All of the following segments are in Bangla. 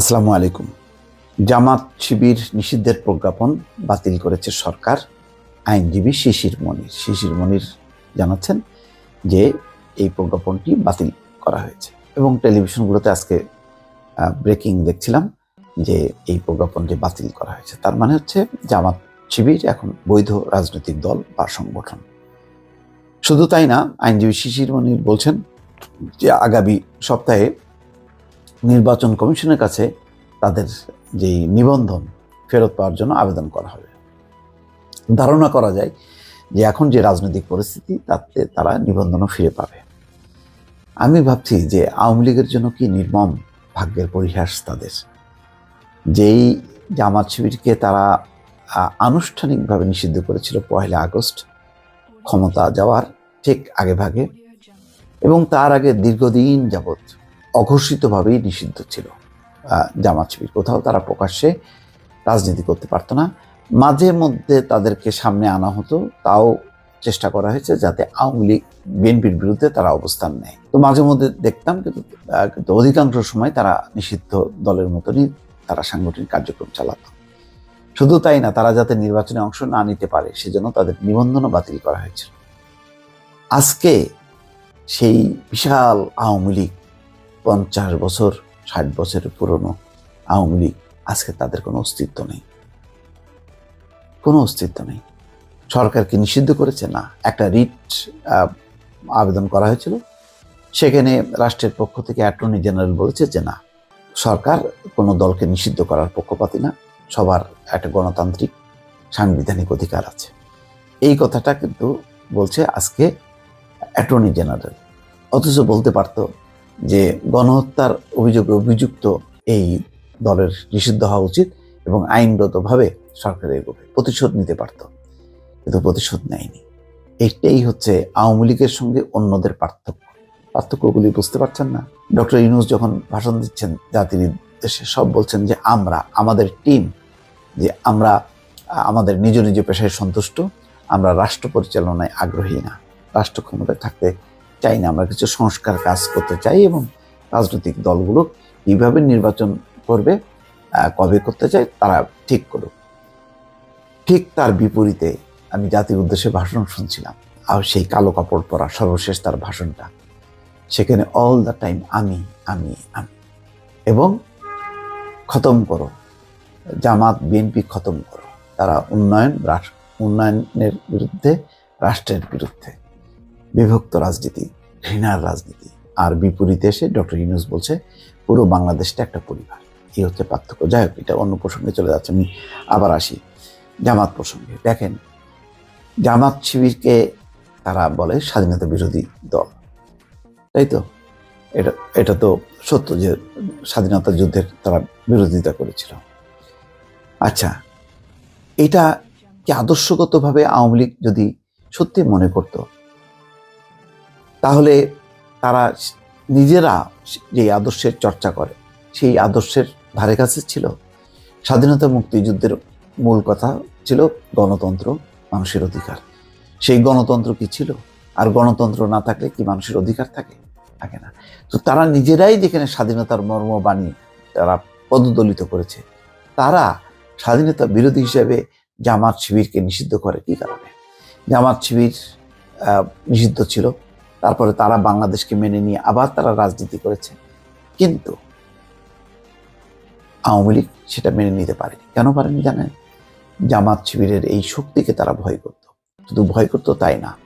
আসসালামু আলাইকুম। জামাত শিবির নিষিদ্ধের প্রজ্ঞাপন বাতিল করেছে সরকার। আইনজীবী শিশির মনির শিশির মনির জানাচ্ছেন যে এই প্রজ্ঞাপনটি বাতিল করা হয়েছে। এবং টেলিভিশনগুলোতে আজকে ব্রেকিং দেখছিলাম যে এই প্রজ্ঞাপনটি বাতিল করা হয়েছে। তার মানে হচ্ছে জামাত শিবির এখন বৈধ রাজনৈতিক দল বা সংগঠন। শুধু তাই না, আইনজীবী শিশির মনির বলছেন যে আগামী সপ্তাহে নির্বাচন কমিশনের কাছে তাদের যেই নিবন্ধন ফেরত পাওয়ার জন্য আবেদন করা হবে। ধারণা করা যায় যে এখন যে রাজনৈতিক পরিস্থিতি, তাতে তারা নিবন্ধনও ফিরে পাবে। আমি ভাবছি যে আওয়ামী লীগের জন্য কি নির্মম ভাগ্যের পরিহাস তাদের? যেই জামাত শিবিরকে তারা আনুষ্ঠানিকভাবে নিষিদ্ধ করেছিল পয়লা আগস্ট, ক্ষমতা যাওয়ার ঠিক আগে ভাগে এবং তার আগে দীর্ঘদিন যাবৎ অঘোষিতভাবেই নিষিদ্ধ ছিল। জামাত শিবির। কোথাও তারা প্রকাশ্যে রাজনীতি করতে পারতো না। মাঝে মধ্যে তাদেরকে সামনে আনা হতো। তাও চেষ্টা করা হয়েছে যাতে আওয়ামী লীগ, বিএনপির বিরুদ্ধে তারা অবস্থান নেয়। তো মাঝে মধ্যে দেখতাম কিন্তু কিন্তু অধিকাংশ সময় তারা নিষিদ্ধ দলের মতনই তারা সাংগঠনিক কার্যক্রম চালাতো। শুধু তাই না, তারা যাতে নির্বাচনে অংশ না নিতে পারে, সেজন্য তাদের নিবন্ধনও বাতিল করা হয়েছিল। আজকে সেই বিশাল আওয়ামী লীগ পঞ্চাশ বছর, ষাট বছরের পুরনো আওয়ামী লীগ আজকে তাদের কোনো অস্তিত্ব নেই। কোনো অস্তিত্ব নেই। সরকারকে নিষিদ্ধ করেছে? না। একটা রিট আবেদন করা হয়েছিল। সেখানে রাষ্ট্রের পক্ষ থেকে অ্যাটর্নি জেনারেল বলেছে যে না, সরকার কোনো দলকে নিষিদ্ধ করার পক্ষপাতি না। সবার একটা গণতান্ত্রিক, সাংবিধানিক অধিকার আছে। এই কথাটা কিন্তু বলছে আজকে অ্যাটর্নি জেনারেল। অথচ বলতে পারতো যে গণহত্যার অভিযোগে অভিযুক্ত এই দলের নিষিদ্ধ হওয়া উচিত এবং আইনগতভাবে সরকার এগোবে। প্রতিশোধ নিতে পারত, কিন্তু প্রতিশোধ নেয়নি। এইটাই হচ্ছে আওয়ামী লীগের সঙ্গে অন্যদের পার্থক্য। পার্থক্যগুলি বুঝতে পারছেন না? ডক্টর ইউনুস যখন ভাষণ দিচ্ছেন জাতির দেশে সব বলছেন যে আমরা, আমাদের টিম, যে আমরা, আমাদের নিজ নিজ পেশায় সন্তুষ্ট, আমরা রাষ্ট্র পরিচালনায় আগ্রহী না। রাষ্ট্র ক্ষমতায় থাকতে চাই না, আমরা কিছু সংস্কার কাজ করতে চাই এবং রাজনৈতিক দলগুলো কীভাবে নির্বাচন করবে কবে করতে চায় তারা ঠিক করুক। ঠিক তার বিপরীতে আমি জাতির উদ্দেশ্যে ভাষণ শুনছিলাম, আর সেই কালো কাপড় পরা সর্বশেষ তার ভাষণটা। সেখানে অল দ্য টাইম আমি আমি আমি। এবং খতম করো, জামাত, বিএনপি খতম করো। তারা উন্নয়ন, রাষ্ট্র, উন্নয়নের বিরুদ্ধে, রাষ্ট্রের বিরুদ্ধে। বিভক্ত রাজনীতি, ঘৃণার রাজনীতি। আর বিপরীতে এসে ডক্টর ইউনুস বলছে, পুরো বাংলাদেশটা একটা পরিবার। এই হচ্ছে পার্থক্য। যাই হোক, এটা অন্য প্রসঙ্গে চলে যাচ্ছে। আমি আবার আসি জামাত প্রসঙ্গে। দেখেন, জামাত শিবিরকে তারা বলে স্বাধীনতা বিরোধী দল। তাই তো? এটা এটা তো সত্য যে স্বাধীনতা যুদ্ধের তারা বিরোধিতা করেছিল। আচ্ছা এটা কি আদর্শগতভাবে আওয়ামী লীগ যদি সত্যি মনে করত তাহলে তারা নিজেরা যে আদর্শের চর্চা করে, সেই আদর্শের ধারে কাছে ছিল। স্বাধীনতা মুক্তিযুদ্ধের মূল কথা ছিল গণতন্ত্র, মানুষের অধিকার। সেই গণতন্ত্র কি ছিল? আর গণতন্ত্র না থাকলে কি মানুষের অধিকার থাকে? থাকে না। তো তারা নিজেরাই যেখানে স্বাধীনতার মর্ম বাণী তারা পদদলিত করেছে, তারা স্বাধীনতা বিরোধী হিসেবে জামাত শিবিরকে নিষিদ্ধ করে কি কারণে? জামাত শিবির নিষিদ্ধ ছিল। তারপরে তারা বাংলাদেশকে মেনে নিয়ে আবার তারা রাজনীতি করেছে। কিন্তু আওয়ামী লীগ সেটা মেনে নিতে পারেনি। কেন পারেনি জানেন? জামাত শিবিরের এই শক্তিকে তারা ভয় করত। শুধু ভয় করত তাই না,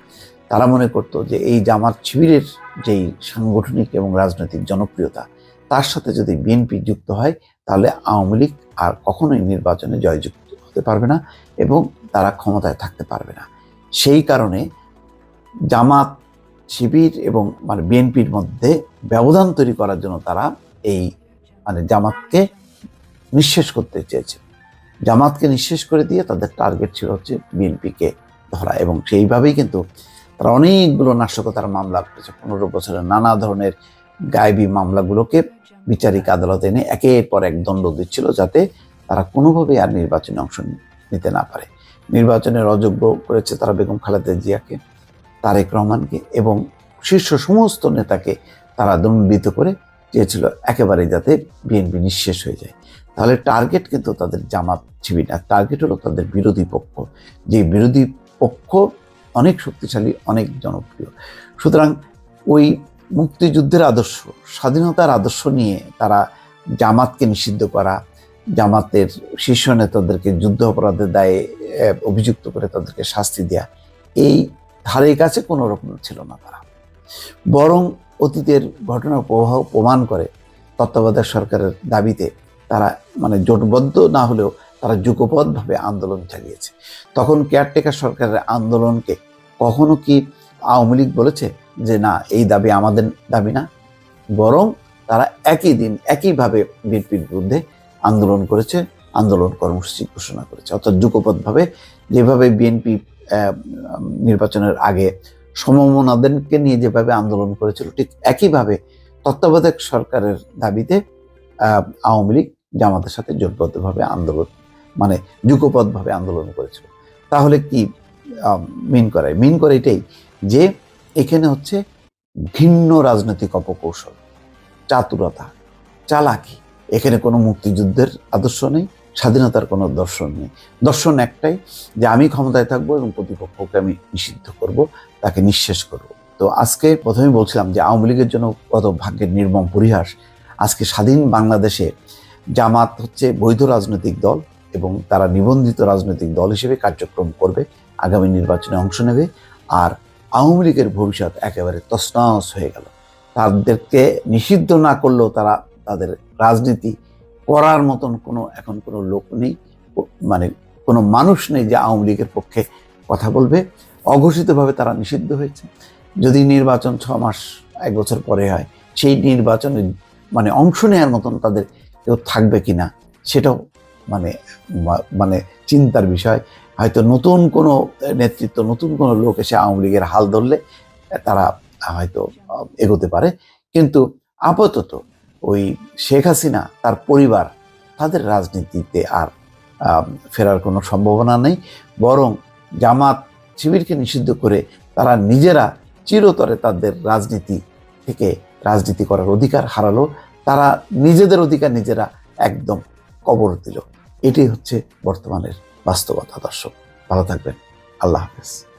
তারা মনে করত যে এই জামাত শিবিরের যেই সাংগঠনিক এবং রাজনৈতিক জনপ্রিয়তা, তার সাথে যদি বিএনপি যুক্ত হয়, তাহলে আওয়ামী লীগ আর কখনোই নির্বাচনে জয়যুক্ত হতে পারবে না এবং তারা ক্ষমতায় থাকতে পারবে না। সেই কারণে জামাত শিবির এবং মানে বিএনপির মধ্যে ব্যবধান তৈরি করার জন্য তারা এই মানে জামাতকে নিঃশেষ করতে চেয়েছে। জামাতকে নিঃশেষ করে দিয়ে তাদের টার্গেট ছিল হচ্ছে বিএনপিকে ধরা এবং সেইভাবেই কিন্তু তারা অনেকগুলো নাশকতার মামলা করেছে। পনেরো বছরের নানা ধরনের গায়েবী মামলাগুলোকে বিচারিক আদালতে এনে একের পর এক দণ্ড দিচ্ছিল যাতে তারা কোনোভাবেই আর নির্বাচনে অংশ নিতে না পারে। নির্বাচনের অযোগ্য করেছে তারা বেগম খালেদা জিয়াকে। তারেক রহমানকে এবং শীর্ষ সমস্ত নেতাকে তারা দণ্ডিত করে চেয়েছিল একেবারে যাতে বিএনপি নিঃশেষ হয়ে যায়। তাহলে টার্গেট কিন্তু তাদের জামাত শিবির না টার্গেট হলো তাদের বিরোধী পক্ষ। যে বিরোধী পক্ষ অনেক শক্তিশালী, অনেক জনপ্রিয়। সুতরাং ওই মুক্তিযুদ্ধের আদর্শ, স্বাধীনতার আদর্শ নিয়ে তারা জামাতকে নিষিদ্ধ করা, জামাতের শীর্ষ নেতাদেরকে যুদ্ধ অপরাধের দায়ে অভিযুক্ত করে তাদেরকে শাস্তি দেয়া, এই ধারে কাছে কোনো রকম ছিল না তারা। বরং অতীতের ঘটনার প্রবাহ প্রমাণ করে তত্ত্বাবধায়ক সরকারের দাবিতে তারা মানে জোটবদ্ধ না হলেও তারা যুগপথভাবে আন্দোলন চালিয়েছে। তখন কেয়ারটেকার সরকারের আন্দোলনকে কখনো কি আওয়ামী লীগ বলেছে যে, না, এই দাবি আমাদের দাবি না। বরং তারা একই দিন একইভাবে বিএনপির বিরুদ্ধে আন্দোলন করেছে, আন্দোলন কর্মসূচি ঘোষণা করেছে। অর্থাৎ যুগপথভাবে যেভাবে বিএনপি নির্বাচনের আগে সমমনাদেরকে নিয়ে যেভাবে আন্দোলন করেছিল, ঠিক একইভাবে তত্ত্বাবধায়ক সরকারের দাবিতে আওয়ামী লীগ জামাতের সাথে জোটবদ্ধভাবে আন্দোলন মানে যুগপথভাবে আন্দোলন করেছিল। তাহলে কি মিন করে? মিন করে এটাই যে এখানে হচ্ছে ভিন্ন রাজনৈতিক অপকৌশল, চাতুরতা, চালাকি। এখানে কোনো মুক্তিযুদ্ধের আদর্শ নেই স্বাধীনতার কোনো দর্শন নেই। দর্শন একটাই যে আমি ক্ষমতায় থাকব এবং প্রতিপক্ষকে আমি নিষিদ্ধ করব, তাকে নিঃশেষ করব। তো আজকে প্রথমেই বলছিলাম যে আওয়ামী লীগের জন্য কত ভাগ্যের নির্মম পরিহাস। আজকে স্বাধীন বাংলাদেশে জামাত হচ্ছে বৈধ রাজনৈতিক দল এবং তারা নিবন্ধিত রাজনৈতিক দল হিসেবে কার্যক্রম করবে, আগামী নির্বাচনে অংশ নেবে আর আওয়ামী লীগের ভবিষ্যৎ একেবারে তসনস হয়ে গেল। তাদেরকে নিষিদ্ধ না করলেও তারা তাদের রাজনীতি করার মতন কোনো, এখন কোনো লোক নেই মানে কোনো মানুষ নেই যে আওয়ামী লীগের পক্ষে কথা বলবে। অঘোষিতভাবে তারা নিষিদ্ধ হয়েছে। যদি নির্বাচন ছ মাস, এক বছর পরে হয়, সেই নির্বাচনে মানে অংশ নেওয়ার মতন তাদের কেউ থাকবে কিনা সেটাও মানে মানে চিন্তার বিষয়। হয়তো নতুন কোনো নেতৃত্ব, নতুন কোনো লোক এসে আওয়ামী লীগের হাল ধরলে, তারা হয়তো এগোতে পারে। কিন্তু আপাতত ওই শেখ হাসিনা, তার পরিবার, তাদের রাজনীতিতে আর ফেরার কোনো সম্ভাবনা নেই। বরং জামাত শিবিরকে নিষিদ্ধ করে তারা নিজেরা চিরতরে তাদের রাজনীতি থেকে রাজনীতি করার অধিকার হারালো। তারা নিজেদের অধিকার নিজেরা একদম কবর দিল। এটাই হচ্ছে বর্তমানের বাস্তবতা, দর্শক। ভালো থাকবেন। আল্লাহ হাফেজ।